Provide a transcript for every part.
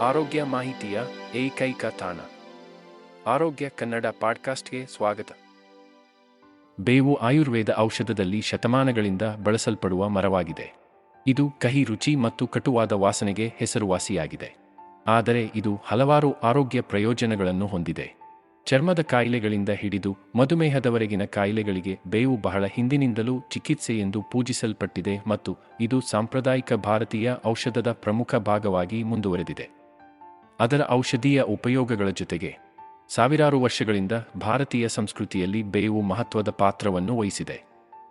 ಆರೋಗ್ಯ ಮಾಹಿತಿಯ ಏಕೈಕ ತಾಣ. ಆರೋಗ್ಯ ಕನ್ನಡ ಪಾಡ್ಕಾಸ್ಟ್ಗೆ ಸ್ವಾಗತ. ಬೇವು ಆಯುರ್ವೇದ ಔಷಧದಲ್ಲಿ ಶತಮಾನಗಳಿಂದ ಬಳಸಲ್ಪಡುವ ಮರವಾಗಿದೆ. ಇದು ಕಹಿ ರುಚಿ ಮತ್ತು ಕಟುವಾದ ವಾಸನೆಗೆ ಹೆಸರುವಾಸಿಯಾಗಿದೆ. ಆದರೆ ಇದು ಹಲವಾರು ಆರೋಗ್ಯ ಪ್ರಯೋಜನಗಳನ್ನು ಹೊಂದಿದೆ. ಚರ್ಮದ ಕಾಯಿಲೆಗಳಿಂದ ಹಿಡಿದು ಮಧುಮೇಹದವರೆಗಿನ ಕಾಯಿಲೆಗಳಿಗೆ ಬೇವು ಬಹಳ ಹಿಂದಿನಿಂದಲೂ ಚಿಕಿತ್ಸೆ ಎಂದು ಪೂಜಿಸಲ್ಪಟ್ಟಿದೆ ಮತ್ತು ಇದು ಸಾಂಪ್ರದಾಯಿಕ ಭಾರತೀಯ ಔಷಧದ ಪ್ರಮುಖ ಭಾಗವಾಗಿ ಮುಂದುವರೆದಿದೆ. ಅದರ ಔಷಧೀಯ ಉಪಯೋಗಗಳ ಜೊತೆಗೆ ಸಾವಿರಾರು ವರ್ಷಗಳಿಂದ ಭಾರತೀಯ ಸಂಸ್ಕೃತಿಯಲ್ಲಿ ಬೇವು ಮಹತ್ವದ ಪಾತ್ರವನ್ನು ವಹಿಸಿದೆ.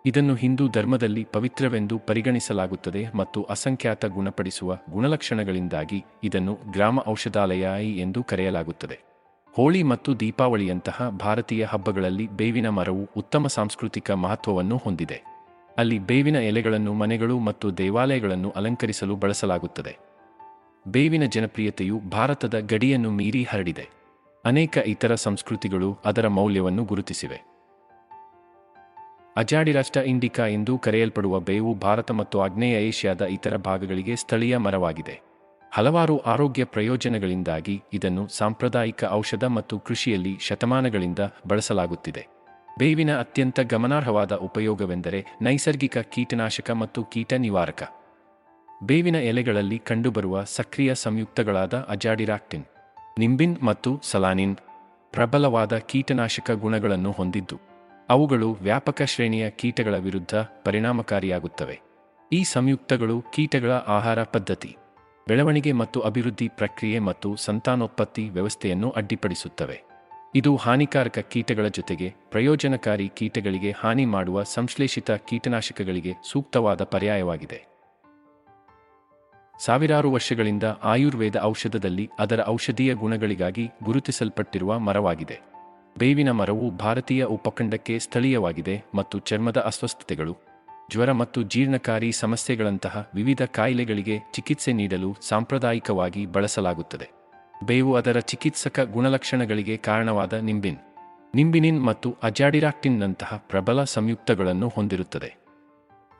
ಇದನ್ನು ಹಿಂದೂ ಧರ್ಮದಲ್ಲಿ ಪವಿತ್ರವೆಂದು ಪರಿಗಣಿಸಲಾಗುತ್ತದೆ ಮತ್ತು ಅಸಂಖ್ಯಾತ ಗುಣಪಡಿಸುವ ಗುಣಲಕ್ಷಣಗಳಿಂದಾಗಿ ಇದನ್ನು ಗ್ರಾಮ ಔಷಧಾಲಯ ಎಂದು ಕರೆಯಲಾಗುತ್ತದೆ. ಹೋಳಿ ಮತ್ತು ದೀಪಾವಳಿಯಂತಹ ಭಾರತೀಯ ಹಬ್ಬಗಳಲ್ಲಿ ಬೇವಿನ ಮರವು ಉತ್ತಮ ಸಾಂಸ್ಕೃತಿಕ ಮಹತ್ವವನ್ನು ಹೊಂದಿದೆ. ಅಲ್ಲಿ ಬೇವಿನ ಎಲೆಗಳನ್ನು ಮನೆಗಳು ಮತ್ತು ದೇವಾಲಯಗಳನ್ನು ಅಲಂಕರಿಸಲು ಬಳಸಲಾಗುತ್ತದೆ. ಬೇವಿನ ಜನಪ್ರಿಯತೆಯು ಭಾರತದ ಗಡಿಯನ್ನು ಮೀರಿ ಹರಡಿದೆ. ಅನೇಕ ಇತರ ಸಂಸ್ಕೃತಿಗಳು ಅದರ ಮೌಲ್ಯವನ್ನು ಗುರುತಿಸಿವೆ. ಅಜಾಡಿರಾಷ್ಟ್ರ ಇಂಡಿಕಾ ಎಂದು ಕರೆಯಲ್ಪಡುವ ಬೇವು ಭಾರತ ಮತ್ತು ಆಗ್ನೇಯ ಏಷ್ಯಾದ ಇತರ ಭಾಗಗಳಿಗೆ ಸ್ಥಳೀಯ ಮರವಾಗಿದೆ. ಹಲವಾರು ಆರೋಗ್ಯ ಪ್ರಯೋಜನಗಳಿಂದಾಗಿ ಇದನ್ನು ಸಾಂಪ್ರದಾಯಿಕ ಔಷಧ ಮತ್ತು ಕೃಷಿಯಲ್ಲಿ ಶತಮಾನಗಳಿಂದ ಬಳಸಲಾಗುತ್ತಿದೆ. ಬೇವಿನ ಅತ್ಯಂತ ಗಮನಾರ್ಹವಾದ ಉಪಯೋಗವೆಂದರೆ ನೈಸರ್ಗಿಕ ಕೀಟನಾಶಕ ಮತ್ತು ಕೀಟ ನಿವಾರಕ. ಬೇವಿನ ಎಲೆಗಳಲ್ಲಿ ಕಂಡುಬರುವ ಸಕ್ರಿಯ ಸಂಯುಕ್ತಗಳಾದ ಅಜಾಡಿರಾಕ್ಟಿನ್, ನಿಂಬಿನ್ ಮತ್ತು ಸಲಾನಿನ್ ಪ್ರಬಲವಾದ ಕೀಟನಾಶಕ ಗುಣಗಳನ್ನು ಹೊಂದಿದ್ದು, ಅವುಗಳು ವ್ಯಾಪಕ ಶ್ರೇಣಿಯ ಕೀಟಗಳ ವಿರುದ್ಧ ಪರಿಣಾಮಕಾರಿಯಾಗುತ್ತವೆ. ಈ ಸಂಯುಕ್ತಗಳು ಕೀಟಗಳ ಆಹಾರ ಪದ್ಧತಿ, ಬೆಳವಣಿಗೆ ಮತ್ತು ಅಭಿವೃದ್ಧಿ ಪ್ರಕ್ರಿಯೆ ಮತ್ತು ಸಂತಾನೋತ್ಪತ್ತಿ ವ್ಯವಸ್ಥೆಯನ್ನು ಅಡ್ಡಿಪಡಿಸುತ್ತವೆ. ಇದು ಹಾನಿಕಾರಕ ಕೀಟಗಳ ಜೊತೆಗೆ ಪ್ರಯೋಜನಕಾರಿ ಕೀಟಗಳಿಗೆ ಹಾನಿ ಮಾಡುವ ಸಂಶ್ಲೇಷಿತ ಕೀಟನಾಶಕಗಳಿಗೆ ಸೂಕ್ತವಾದ ಪರ್ಯಾಯವಾಗಿದೆ. ಸಾವಿರಾರು ವರ್ಷಗಳಿಂದ ಆಯುರ್ವೇದ ಔಷಧದಲ್ಲಿ ಅದರ ಔಷಧೀಯ ಗುಣಗಳಿಗಾಗಿ ಗುರುತಿಸಲ್ಪಟ್ಟಿರುವ ಮರವಾಗಿದೆ. ಬೇವಿನ ಮರವು ಭಾರತೀಯ ಉಪಖಂಡಕ್ಕೆ ಸ್ಥಳೀಯವಾಗಿದೆ ಮತ್ತು ಚರ್ಮದ ಅಸ್ವಸ್ಥತೆಗಳು, ಜ್ವರ ಮತ್ತು ಜೀರ್ಣಕಾರಿ ಸಮಸ್ಯೆಗಳಂತಹ ವಿವಿಧ ಕಾಯಿಲೆಗಳಿಗೆ ಚಿಕಿತ್ಸೆ ನೀಡಲು ಸಾಂಪ್ರದಾಯಿಕವಾಗಿ ಬಳಸಲಾಗುತ್ತದೆ. ಬೇವು ಅದರ ಚಿಕಿತ್ಸಕ ಗುಣಲಕ್ಷಣಗಳಿಗೆ ಕಾರಣವಾದ ನಿಂಬಿನ್. ನಿಂಬಿನಿನ್ ಮತ್ತು ಅಜಾಡಿರಾಕ್ಟಿನ್ನಂತಹ ಪ್ರಬಲ ಸಂಯುಕ್ತಗಳನ್ನು ಹೊಂದಿರುತ್ತದೆ.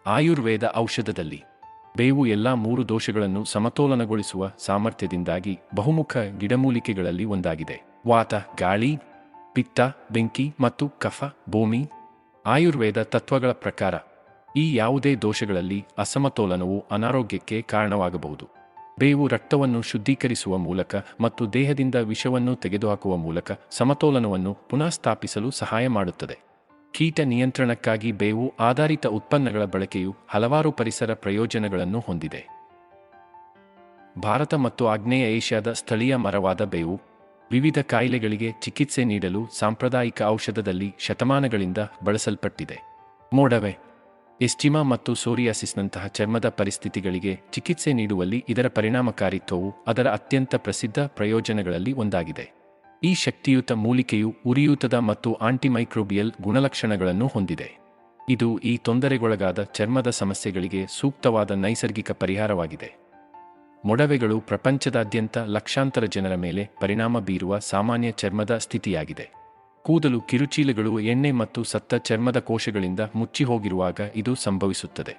ಆಯುರ್ವೇದ ಔಷಧದಲ್ಲಿ ಬೇವು ಎಲ್ಲಾ ಮೂರು ದೋಷಗಳನ್ನು ಸಮತೋಲನಗೊಳಿಸುವ ಸಾಮರ್ಥ್ಯದಿಂದಾಗಿ ಬಹುಮುಖ ಗಿಡಮೂಲಿಕೆಗಳಲ್ಲಿ ಒಂದಾಗಿದೆ. ವಾತ, ಗಾಳಿ, ಪಿತ್ತ, ಬೆಂಕಿ ಮತ್ತು ಕಫ, ಭೂಮಿ, ಆಯುರ್ವೇದ ತತ್ವಗಳ ಪ್ರಕಾರ ಈ ಯಾವುದೇ ದೋಷಗಳಲ್ಲಿ ಅಸಮತೋಲನವು ಅನಾರೋಗ್ಯಕ್ಕೆ ಕಾರಣವಾಗಬಹುದು. ಬೇವು ರಕ್ತವನ್ನು ಶುದ್ಧೀಕರಿಸುವ ಮೂಲಕ ಮತ್ತು ದೇಹದಿಂದ ವಿಷವನ್ನು ತೆಗೆದುಹಾಕುವ ಮೂಲಕ ಸಮತೋಲನವನ್ನು ಪುನಃಸ್ಥಾಪಿಸಲು ಸಹಾಯ ಮಾಡುತ್ತದೆ. ಕೀಟ ನಿಯಂತ್ರಣಕ್ಕಾಗಿ ಬೇವು ಆಧಾರಿತ ಉತ್ಪನ್ನಗಳ ಬಳಕೆಯು ಹಲವಾರು ಪರಿಸರ ಪ್ರಯೋಜನಗಳನ್ನು ಹೊಂದಿದೆ. ಭಾರತ ಮತ್ತು ಆಗ್ನೇಯ ಏಷ್ಯಾದ ಸ್ಥಳೀಯ ಮರವಾದ ಬೇವು ವಿವಿಧ ಕಾಯಿಲೆಗಳಿಗೆ ಚಿಕಿತ್ಸೆ ನೀಡಲು ಸಾಂಪ್ರದಾಯಿಕ ಔಷಧದಲ್ಲಿ ಶತಮಾನಗಳಿಂದ ಬಳಸಲ್ಪಟ್ಟಿದೆ. ಮೋಡವೆ, ಎಸ್ಟಿಮಾ ಮತ್ತು ಸೋರಿಯಾಸಿಸ್ನಂತಹ ಚರ್ಮದ ಪರಿಸ್ಥಿತಿಗಳಿಗೆ ಚಿಕಿತ್ಸೆ ನೀಡುವಲ್ಲಿ ಇದರ ಪರಿಣಾಮಕಾರಿತ್ವವು ಅದರ ಅತ್ಯಂತ ಪ್ರಸಿದ್ಧ ಪ್ರಯೋಜನಗಳಲ್ಲಿ ಒಂದಾಗಿದೆ. ಈ ಶಕ್ತಿಯುತ ಮೂಲಿಕೆಯು ಉರಿಯೂತದ ಮತ್ತು ಆಂಟಿಮೈಕ್ರೋಬಿಯಲ್ ಗುಣಲಕ್ಷಣಗಳನ್ನು ಹೊಂದಿದೆ. ಇದು ಈ ತೊಂದರೆಗೊಳಗಾದ ಚರ್ಮದ ಸಮಸ್ಯೆಗಳಿಗೆ ಸೂಕ್ತವಾದ ನೈಸರ್ಗಿಕ ಪರಿಹಾರವಾಗಿದೆ. ಮೊಡವೆಗಳು ಪ್ರಪಂಚದಾದ್ಯಂತ ಲಕ್ಷಾಂತರ ಜನರ ಮೇಲೆ ಪರಿಣಾಮ ಬೀರುವ ಸಾಮಾನ್ಯ ಚರ್ಮದ ಸ್ಥಿತಿಯಾಗಿದೆ. ಕೂದಲು ಕಿರುಚೀಲಗಳು, ಎಣ್ಣೆ ಮತ್ತು ಸತ್ತ ಚರ್ಮದ ಕೋಶಗಳಿಂದ ಮುಚ್ಚಿಹೋಗಿರುವಾಗ ಇದು ಸಂಭವಿಸುತ್ತದೆ.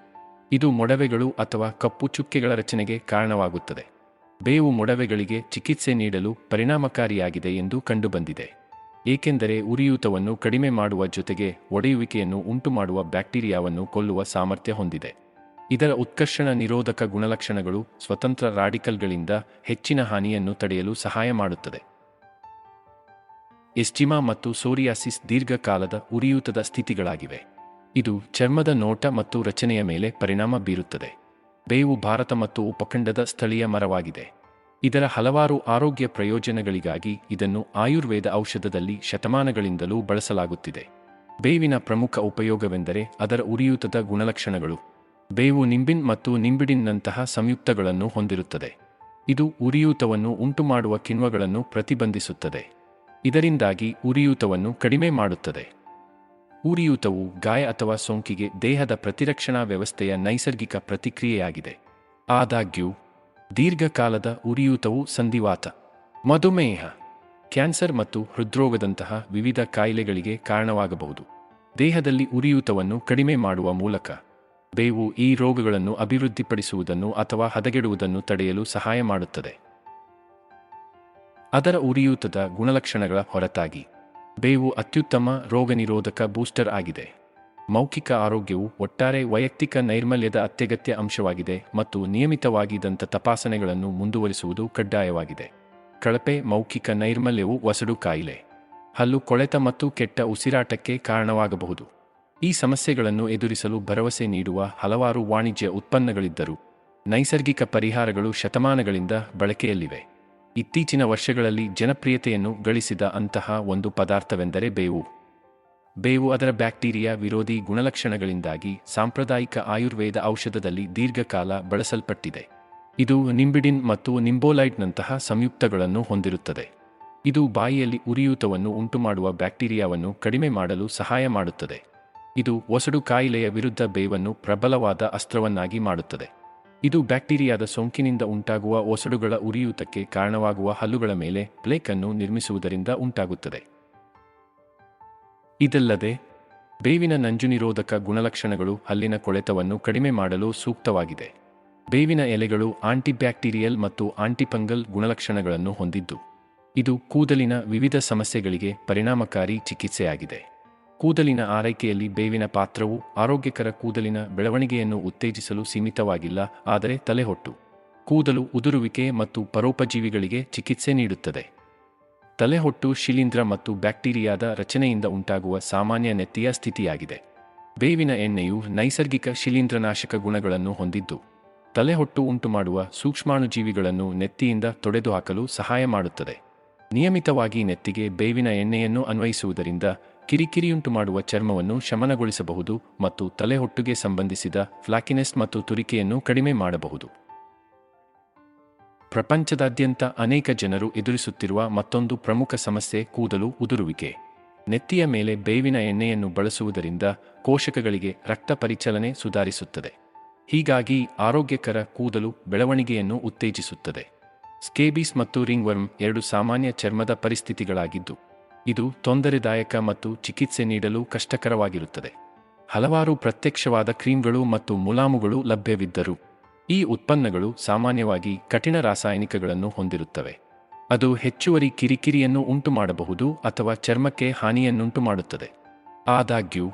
ಇದು ಮೊಡವೆಗಳು ಅಥವಾ ಕಪ್ಪು ಚುಕ್ಕೆಗಳ ರಚನೆಗೆ ಕಾರಣವಾಗುತ್ತದೆ. ಬೇವು ಮೊಡವೆಗಳಿಗೆ ಚಿಕಿತ್ಸೆ ನೀಡಲು ಪರಿಣಾಮಕಾರಿಯಾಗಿದೆ ಎಂದು ಕಂಡುಬಂದಿದೆ. ಏಕೆಂದರೆ ಉರಿಯೂತವನ್ನು ಕಡಿಮೆ ಮಾಡುವ ಜೊತೆಗೆ ಒಡೆಯುವಿಕೆಯನ್ನು ಉಂಟುಮಾಡುವ ಬ್ಯಾಕ್ಟೀರಿಯಾವನ್ನು ಕೊಲ್ಲುವ ಸಾಮರ್ಥ್ಯ ಹೊಂದಿದೆ. ಇದರ ಉತ್ಕರ್ಷಣ ನಿರೋಧಕ ಗುಣಲಕ್ಷಣಗಳು ಸ್ವತಂತ್ರ ರಾಡಿಕಲ್ಗಳಿಂದ ಹೆಚ್ಚಿನ ಹಾನಿಯನ್ನು ತಡೆಯಲು ಸಹಾಯ ಮಾಡುತ್ತದೆ. ಎಸ್ಟಿಮಾ ಮತ್ತು ಸೋರಿಯಾಸಿಸ್ ದೀರ್ಘಕಾಲದ ಉರಿಯೂತದ ಸ್ಥಿತಿಗಳಾಗಿವೆ. ಇದು ಚರ್ಮದ ನೋಟ ಮತ್ತು ರಚನೆಯ ಮೇಲೆ ಪರಿಣಾಮ ಬೀರುತ್ತದೆ. ಬೇವು ಭಾರತ ಮತ್ತು ಉಪಖಂಡದ ಸ್ಥಳೀಯ ಮರವಾಗಿದೆ. ಇದರ ಹಲವಾರು ಆರೋಗ್ಯ ಪ್ರಯೋಜನಗಳಿಗಾಗಿ ಇದನ್ನು ಆಯುರ್ವೇದ ಔಷಧದಲ್ಲಿ ಶತಮಾನಗಳಿಂದಲೂ ಬಳಸಲಾಗುತ್ತಿದೆ. ಬೇವಿನ ಪ್ರಮುಖ ಉಪಯೋಗವೆಂದರೆ ಅದರ ಉರಿಯೂತದ ಗುಣಲಕ್ಷಣಗಳು. ಬೇವು ನಿಂಬಿನ್ ಮತ್ತು ನಿಂಬಿಡಿನ್ನಂತಹ ಸಂಯುಕ್ತಗಳನ್ನು ಹೊಂದಿರುತ್ತದೆ. ಇದು ಉರಿಯೂತವನ್ನು ಉಂಟುಮಾಡುವ ಕಿಣ್ವಗಳನ್ನು ಪ್ರತಿಬಂಧಿಸುತ್ತದೆ. ಇದರಿಂದಾಗಿ ಉರಿಯೂತವನ್ನು ಕಡಿಮೆ ಮಾಡುತ್ತದೆ. ಉರಿಯೂತವು ಗಾಯ ಅಥವಾ ಸೋಂಕಿಗೆ ದೇಹದ ಪ್ರತಿರಕ್ಷಣಾ ವ್ಯವಸ್ಥೆಯ ನೈಸರ್ಗಿಕ ಪ್ರತಿಕ್ರಿಯೆಯಾಗಿದೆ. ಆದಾಗ್ಯೂ, ದೀರ್ಘಕಾಲದ ಉರಿಯೂತವು ಸಂಧಿವಾತ, ಮಧುಮೇಹ, ಕ್ಯಾನ್ಸರ್ ಮತ್ತು ಹೃದ್ರೋಗದಂತಹ ವಿವಿಧ ಕಾಯಿಲೆಗಳಿಗೆ ಕಾರಣವಾಗಬಹುದು. ದೇಹದಲ್ಲಿ ಉರಿಯೂತವನ್ನು ಕಡಿಮೆ ಮಾಡುವ ಮೂಲಕ ಬೇವು ಈ ರೋಗಗಳನ್ನು ಅಭಿವೃದ್ಧಿಪಡಿಸುವುದನ್ನು ಅಥವಾ ಹದಗೆಡುವುದನ್ನು ತಡೆಯಲು ಸಹಾಯ ಮಾಡುತ್ತದೆ. ಅದರ ಉರಿಯೂತದ ಗುಣಲಕ್ಷಣಗಳ ಹೊರತಾಗಿ ಬೇವು ಅತ್ಯುತ್ತಮ ರೋಗನಿರೋಧಕ ಬೂಸ್ಟರ್ ಆಗಿದೆ. ಮೌಖಿಕ ಆರೋಗ್ಯವು ಒಟ್ಟಾರೆ ವೈಯಕ್ತಿಕ ನೈರ್ಮಲ್ಯದ ಅತ್ಯಗತ್ಯ ಅಂಶವಾಗಿದೆ ಮತ್ತು ನಿಯಮಿತವಾಗಿ ದಂತ ತಪಾಸಣೆಗಳನ್ನು ಮುಂದುವರಿಸುವುದು ಕಡ್ಡಾಯವಾಗಿದೆ. ಕಳಪೆ ಮೌಖಿಕ ನೈರ್ಮಲ್ಯವು ವಸಡು ಕಾಯಿಲೆ. ಹಲ್ಲು ಕೊಳೆತ ಮತ್ತು ಕೆಟ್ಟ ಉಸಿರಾಟಕ್ಕೆ ಕಾರಣವಾಗಬಹುದು. ಈ ಸಮಸ್ಯೆಗಳನ್ನು ಎದುರಿಸಲು ಭರವಸೆ ನೀಡುವ ಹಲವಾರು ವಾಣಿಜ್ಯ ಉತ್ಪನ್ನಗಳಿದ್ದರೂ, ನೈಸರ್ಗಿಕ ಪರಿಹಾರಗಳು ಶತಮಾನಗಳಿಂದ ಬಳಕೆಯಲ್ಲಿವೆ. ಇತ್ತೀಚಿನ ವರ್ಷಗಳಲ್ಲಿ ಜನಪ್ರಿಯತೆಯನ್ನು ಗಳಿಸಿದ ಅಂತಹ ಒಂದು ಪದಾರ್ಥವೆಂದರೆ ಬೇವು. ಬೇವು ಅದರ ಬ್ಯಾಕ್ಟೀರಿಯಾ ವಿರೋಧಿ ಗುಣಲಕ್ಷಣಗಳಿಂದಾಗಿ ಸಾಂಪ್ರದಾಯಿಕ ಆಯುರ್ವೇದ ಔಷಧದಲ್ಲಿ ದೀರ್ಘಕಾಲ ಬಳಸಲ್ಪಟ್ಟಿದೆ. ಇದು ನಿಂಬಿಡಿನ್ ಮತ್ತು ನಿಂಬೋಲೈಟ್ನಂತಹ ಸಂಯುಕ್ತಗಳನ್ನು ಹೊಂದಿರುತ್ತದೆ. ಇದು ಬಾಯಿಯಲ್ಲಿ ಉರಿಯೂತವನ್ನು ಉಂಟುಮಾಡುವ ಬ್ಯಾಕ್ಟೀರಿಯಾವನ್ನು ಕಡಿಮೆ ಮಾಡಲು ಸಹಾಯ ಮಾಡುತ್ತದೆ. ಇದು ಒಸಡು ಕಾಯಿಲೆಯ ವಿರುದ್ಧ ಬೇವನ್ನು ಪ್ರಬಲವಾದ ಅಸ್ತ್ರವನ್ನಾಗಿ ಮಾಡುತ್ತದೆ. ಇದು ಬ್ಯಾಕ್ಟೀರಿಯಾದ ಸೋಂಕಿನಿಂದ ಉಂಟಾಗುವ ಒಸಡುಗಳ ಉರಿಯೂತಕ್ಕೆ ಕಾರಣವಾಗುವ ಹಲ್ಲುಗಳ ಮೇಲೆ ಪ್ಲೇಕ್ ಅನ್ನು ನಿರ್ಮಿಸುವುದರಿಂದ ಉಂಟಾಗುತ್ತದೆ. ಇದಲ್ಲದೆ, ಬೇವಿನ ನಂಜುನಿರೋಧಕ ಗುಣಲಕ್ಷಣಗಳು ಹಲ್ಲಿನ ಕೊಳೆತವನ್ನು ಕಡಿಮೆ ಮಾಡಲು ಸೂಕ್ತವಾಗಿದೆ. ಬೇವಿನ ಎಲೆಗಳು ಆಂಟಿಬ್ಯಾಕ್ಟೀರಿಯಲ್ ಮತ್ತು ಆಂಟಿಫಂಗಲ್ ಗುಣಲಕ್ಷಣಗಳನ್ನು ಹೊಂದಿದ್ದು, ಇದು ಕೂದಲಿನ ವಿವಿಧ ಸಮಸ್ಯೆಗಳಿಗೆ ಪರಿಣಾಮಕಾರಿ ಚಿಕಿತ್ಸೆಯಾಗಿದೆ. ಕೂದಲಿನ ಆರೈಕೆಯಲ್ಲಿ ಬೇವಿನ ಪಾತ್ರವು ಆರೋಗ್ಯಕರ ಕೂದಲಿನ ಬೆಳವಣಿಗೆಯನ್ನು ಉತ್ತೇಜಿಸಲು ಸೀಮಿತವಾಗಿಲ್ಲ, ಆದರೆ ತಲೆಹೊಟ್ಟು. ಕೂದಲು ಉದುರುವಿಕೆ ಮತ್ತು ಪರೋಪಜೀವಿಗಳಿಗೆ ಚಿಕಿತ್ಸೆ ನೀಡುತ್ತದೆ. ತಲೆಹೊಟ್ಟು ಶಿಲೀಂಧ್ರ ಮತ್ತು ಬ್ಯಾಕ್ಟೀರಿಯಾದ ರಚನೆಯಿಂದ ಉಂಟಾಗುವ ಸಾಮಾನ್ಯ ನೆತ್ತಿಯ ಸ್ಥಿತಿಯಾಗಿದೆ. ಬೇವಿನ ಎಣ್ಣೆಯು ನೈಸರ್ಗಿಕ ಶಿಲೀಂಧ್ರನಾಶಕ ಗುಣಗಳನ್ನು ಹೊಂದಿದ್ದು, ತಲೆಹೊಟ್ಟು ಉಂಟುಮಾಡುವ ಸೂಕ್ಷ್ಮಾಣುಜೀವಿಗಳನ್ನು ನೆತ್ತಿಯಿಂದ ತೊಡೆದುಹಾಕಲು ಸಹಾಯ ಮಾಡುತ್ತದೆ. ನಿಯಮಿತವಾಗಿ ನೆತ್ತಿಗೆ ಬೇವಿನ ಎಣ್ಣೆಯನ್ನು ಅನ್ವಯಿಸುವುದರಿಂದ ಕಿರಿಕಿರಿಯುಂಟು ಮಾಡುವ ಚರ್ಮವನ್ನು ಶಮನಗೊಳಿಸಬಹುದು ಮತ್ತು ತಲೆಹೊಟ್ಟುಗೆ ಸಂಬಂಧಿಸಿದ ಫ್ಲಾಕಿನೆಸ್ ಮತ್ತು ತುರಿಕೆಯನ್ನು ಕಡಿಮೆ ಮಾಡಬಹುದು. ಪ್ರಪಂಚದಾದ್ಯಂತ ಅನೇಕ ಜನರು ಎದುರಿಸುತ್ತಿರುವ ಮತ್ತೊಂದು ಪ್ರಮುಖ ಸಮಸ್ಯೆ ಕೂದಲು ಉದುರುವಿಕೆ. ನೆತ್ತಿಯ ಮೇಲೆ ಬೇವಿನ ಎಣ್ಣೆಯನ್ನು ಬಳಸುವುದರಿಂದ ಕೋಶಕಗಳಿಗೆ ರಕ್ತ ಪರಿಚಲನೆ ಸುಧಾರಿಸುತ್ತದೆ. ಹೀಗಾಗಿ ಆರೋಗ್ಯಕರ ಕೂದಲು ಬೆಳವಣಿಗೆಯನ್ನು ಉತ್ತೇಜಿಸುತ್ತದೆ. ಸ್ಕೇಬೀಸ್ ಮತ್ತು ರಿಂಗ್ವರ್ಮ್ ಎರಡು ಸಾಮಾನ್ಯ ಚರ್ಮದ ಪರಿಸ್ಥಿತಿಗಳಾಗಿದ್ದು ಇದು ತೊಂದರೆದಾಯಕ ಮತ್ತು ಚಿಕಿತ್ಸೆ ನೀಡಲು ಕಷ್ಟಕರವಾಗಿರುತ್ತದೆ. ಹಲವಾರು ಪ್ರತ್ಯಕ್ಷವಾದ ಕ್ರೀಮ್ಗಳು ಮತ್ತು ಮುಲಾಮುಗಳು ಲಭ್ಯವಿದ್ದರು, ಈ ಉತ್ಪನ್ನಗಳು ಸಾಮಾನ್ಯವಾಗಿ ಕಠಿಣ ರಾಸಾಯನಿಕಗಳನ್ನು ಹೊಂದಿರುತ್ತವೆ. ಅದು ಹೆಚ್ಚುವರಿ ಕಿರಿಕಿರಿಯನ್ನು ಉಂಟುಮಾಡಬಹುದು ಅಥವಾ ಚರ್ಮಕ್ಕೆ ಹಾನಿಯನ್ನುಂಟು ಮಾಡುತ್ತದೆ ಆದಾಗ್ಯೂ,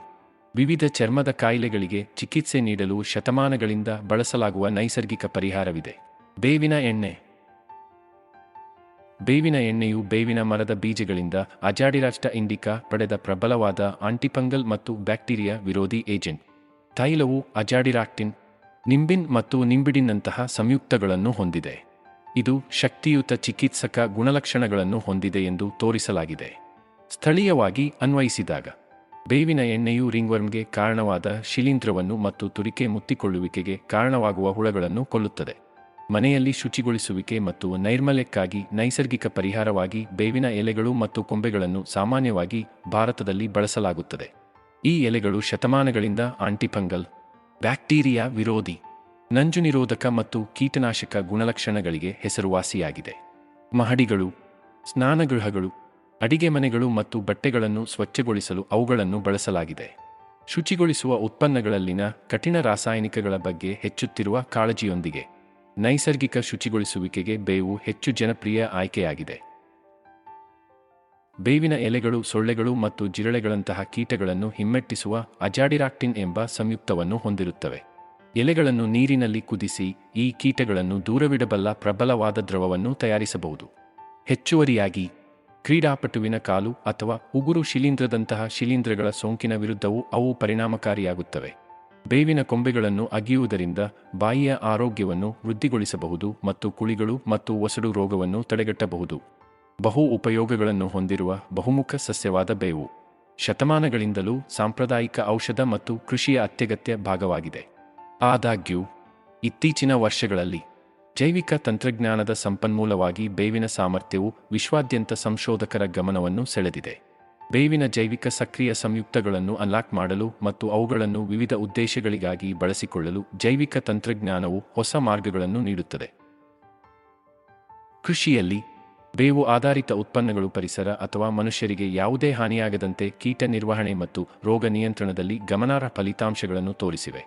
ವಿವಿಧ ಚರ್ಮದ ಕಾಯಿಲೆಗಳಿಗೆ ಚಿಕಿತ್ಸೆ ನೀಡಲು ಶತಮಾನಗಳಿಂದ ಬಳಸಲಾಗುವ ನೈಸರ್ಗಿಕ ಪರಿಹಾರವಿದೆ. ಬೇವಿನ ಎಣ್ಣೆ ಬೇವಿನ ಎಣ್ಣೆಯು ಬೇವಿನ ಮರದ ಬೀಜಗಳಿಂದ ಅಜಾಡಿರಾಷ್ಟ ಇಂಡಿಕಾ ಪಡೆದ ಪ್ರಬಲವಾದ ಆಂಟಿಪಂಗಲ್ ಮತ್ತು ಬ್ಯಾಕ್ಟೀರಿಯಾ ವಿರೋಧಿ ಏಜೆಂಟ್. ತೈಲವು ಅಜಾಡಿರಾಕ್ಟಿನ್, ನಿಂಬಿನ್ ಮತ್ತು ನಿಂಬಿಡಿನಂತಹ ಸಂಯುಕ್ತಗಳನ್ನು ಹೊಂದಿದೆ. ಇದು ಶಕ್ತಿಯುತ ಚಿಕಿತ್ಸಕ ಗುಣಲಕ್ಷಣಗಳನ್ನು ಹೊಂದಿದೆ ಎಂದು ತೋರಿಸಲಾಗಿದೆ. ಸ್ಥಳೀಯವಾಗಿ ಅನ್ವಯಿಸಿದಾಗ, ಬೇವಿನ ಎಣ್ಣೆಯು ರಿಂಗ್ವರ್ಮ್ಗೆ ಕಾರಣವಾದ ಶಿಲೀಂಧ್ರವನ್ನು ಮತ್ತು ತುರಿಕೆ ಮುತ್ತಿಕೊಳ್ಳುವಿಕೆಗೆ ಕಾರಣವಾಗುವ ಹುಳಗಳನ್ನು ಕೊಲ್ಲುತ್ತದೆ. ಮನೆಯಲ್ಲಿ ಶುಚಿಗೊಳಿಸುವಿಕೆ ಮತ್ತು ನೈರ್ಮಲ್ಯಕ್ಕಾಗಿ ನೈಸರ್ಗಿಕ ಪರಿಹಾರವಾಗಿ ಬೇವಿನ ಎಲೆಗಳು ಮತ್ತು ಕೊಂಬೆಗಳನ್ನು ಸಾಮಾನ್ಯವಾಗಿ ಭಾರತದಲ್ಲಿ ಬಳಸಲಾಗುತ್ತದೆ. ಈ ಎಲೆಗಳು ಶತಮಾನಗಳಿಂದ ಆಂಟಿಫಂಗಲ್, ಬ್ಯಾಕ್ಟೀರಿಯಾ ವಿರೋಧಿ ನಂಜು ನಿರೋಧಕ ಮತ್ತು ಕೀಟನಾಶಕ ಗುಣಲಕ್ಷಣಗಳಿಗೆ ಹೆಸರುವಾಸಿಯಾಗಿದೆ. ಮಹಡಿಗಳು, ಸ್ನಾನಗೃಹಗಳು, ಅಡಿಗೆ ಮನೆಗಳು ಮತ್ತು ಬಟ್ಟೆಗಳನ್ನು ಸ್ವಚ್ಛಗೊಳಿಸಲು ಅವುಗಳನ್ನು ಬಳಸಲಾಗಿದೆ. ಶುಚಿಗೊಳಿಸುವ ಉತ್ಪನ್ನಗಳಲ್ಲಿನ ಕಠಿಣ ರಾಸಾಯನಿಕಗಳ ಬಗ್ಗೆ ಹೆಚ್ಚುತ್ತಿರುವ ಕಾಳಜಿಯೊಂದಿಗೆ ನೈಸರ್ಗಿಕ ಶುಚಿಗೊಳಿಸುವಿಕೆಗೆ ಬೇವು ಹೆಚ್ಚು ಜನಪ್ರಿಯ ಆಯ್ಕೆಯಾಗಿದೆ. ಬೇವಿನ ಎಲೆಗಳು, ಸೊಳ್ಳೆಗಳು ಮತ್ತು ಜಿರಳೆಗಳಂತಹ ಕೀಟಗಳನ್ನು ಹಿಮ್ಮೆಟ್ಟಿಸುವ ಅಜಾಡಿರಾಕ್ಟಿನ್ ಎಂಬ ಸಂಯುಕ್ತವನ್ನು ಹೊಂದಿರುತ್ತವೆ. ಎಲೆಗಳನ್ನು ನೀರಿನಲ್ಲಿ ಕುದಿಸಿ, ಈ ಕೀಟಗಳನ್ನು ದೂರವಿಡಬಲ್ಲ ಪ್ರಬಲವಾದ ದ್ರವವನ್ನು ತಯಾರಿಸಬಹುದು. ಹೆಚ್ಚುವರಿಯಾಗಿ, ಕ್ರೀಡಾಪಟುವಿನ ಕಾಲು ಅಥವಾ ಉಗುರು ಶಿಲೀಂಧ್ರದಂತಹ ಶಿಲೀಂಧ್ರಗಳ ಸೋಂಕಿನ ವಿರುದ್ಧವೂ ಅವು ಪರಿಣಾಮಕಾರಿಯಾಗುತ್ತವೆ. ಬೇವಿನ ಕೊಂಬೆಗಳನ್ನು ಅಗಿಯುವುದರಿಂದ ಬಾಯಿಯ ಆರೋಗ್ಯವನ್ನು ವೃದ್ಧಿಗೊಳಿಸಬಹುದು ಮತ್ತು ಕುಳಿಗಳು ಮತ್ತು ಒಸಡು ರೋಗವನ್ನು ತಡೆಗಟ್ಟಬಹುದು. ಬಹು ಉಪಯೋಗಗಳನ್ನು ಹೊಂದಿರುವ ಬಹುಮುಖ ಸಸ್ಯವಾದ ಬೇವು. ಶತಮಾನಗಳಿಂದಲೂ ಸಾಂಪ್ರದಾಯಿಕ ಔಷಧ ಮತ್ತು ಕೃಷಿಯ ಅತ್ಯಗತ್ಯ ಭಾಗವಾಗಿದೆ. ಆದಾಗ್ಯೂ, ಇತ್ತೀಚಿನ ವರ್ಷಗಳಲ್ಲಿ ಜೈವಿಕ ತಂತ್ರಜ್ಞಾನದ ಸಂಪನ್ಮೂಲವಾಗಿ ಬೇವಿನ ಸಾಮರ್ಥ್ಯವು ವಿಶ್ವಾದ್ಯಂತ ಸಂಶೋಧಕರ ಗಮನವನ್ನು ಸೆಳೆದಿದೆ. ಬೇವಿನ ಜೈವಿಕ ಸಕ್ರಿಯ ಸಂಯುಕ್ತಗಳನ್ನು ಅನ್ಲಾಕ್ ಮಾಡಲು ಮತ್ತು ಅವುಗಳನ್ನು ವಿವಿಧ ಉದ್ದೇಶಗಳಿಗಾಗಿ ಬಳಸಿಕೊಳ್ಳಲು ಜೈವಿಕ ತಂತ್ರಜ್ಞಾನವು ಹೊಸ ಮಾರ್ಗಗಳನ್ನು ನೀಡುತ್ತದೆ. ಕೃಷಿಯಲ್ಲಿ ಬೇವು ಆಧಾರಿತ ಉತ್ಪನ್ನಗಳು ಪರಿಸರ ಅಥವಾ ಮನುಷ್ಯರಿಗೆ ಯಾವುದೇ ಹಾನಿಯಾಗದಂತೆ ಕೀಟ ನಿರ್ವಹಣೆ ಮತ್ತು ರೋಗ ನಿಯಂತ್ರಣದಲ್ಲಿ ಗಮನಾರ್ಹ ಫಲಿತಾಂಶಗಳನ್ನು ತೋರಿಸಿವೆ.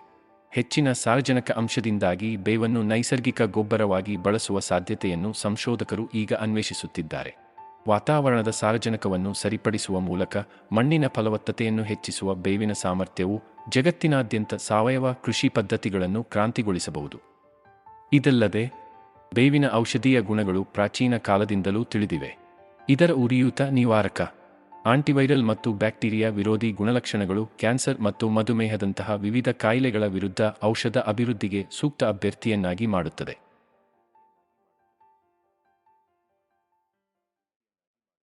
ಹೆಚ್ಚಿನ ಸಾರ್ವಜನಿಕ ಅಂಶದಿಂದಾಗಿ ಬೇವನ್ನು ನೈಸರ್ಗಿಕ ಗೊಬ್ಬರವಾಗಿ ಬಳಸುವ ಸಾಧ್ಯತೆಯನ್ನು ಸಂಶೋಧಕರು ಈಗ ಅನ್ವೇಷಿಸುತ್ತಿದ್ದಾರೆ. ವಾತಾವರಣದ ಸಾರಜನಕವನ್ನು ಸರಿಪಡಿಸುವ ಮೂಲಕ ಮಣ್ಣಿನ ಫಲವತ್ತತೆಯನ್ನು ಹೆಚ್ಚಿಸುವ ಬೇವಿನ ಸಾಮರ್ಥ್ಯವು ಜಗತ್ತಿನಾದ್ಯಂತ ಸಾವಯವ ಕೃಷಿ ಪದ್ಧತಿಗಳನ್ನು ಕ್ರಾಂತಿಗೊಳಿಸಬಹುದು. ಇದಲ್ಲದೆ, ಬೇವಿನ ಔಷಧೀಯ ಗುಣಗಳು ಪ್ರಾಚೀನ ಕಾಲದಿಂದಲೂ ತಿಳಿದಿವೆ. ಇದರ ಉರಿಯೂತ ನಿವಾರಕ, ಆಂಟಿವೈರಲ್ ಮತ್ತು ಬ್ಯಾಕ್ಟೀರಿಯಾ ವಿರೋಧಿ ಗುಣಲಕ್ಷಣಗಳು ಕ್ಯಾನ್ಸರ್ ಮತ್ತು ಮಧುಮೇಹದಂತಹ ವಿವಿಧ ಕಾಯಿಲೆಗಳ ವಿರುದ್ಧ ಔಷಧ ಅಭಿವೃದ್ಧಿಗೆ ಸೂಕ್ತ ಅಭ್ಯರ್ಥಿಯನ್ನಾಗಿ ಮಾಡುತ್ತದೆ.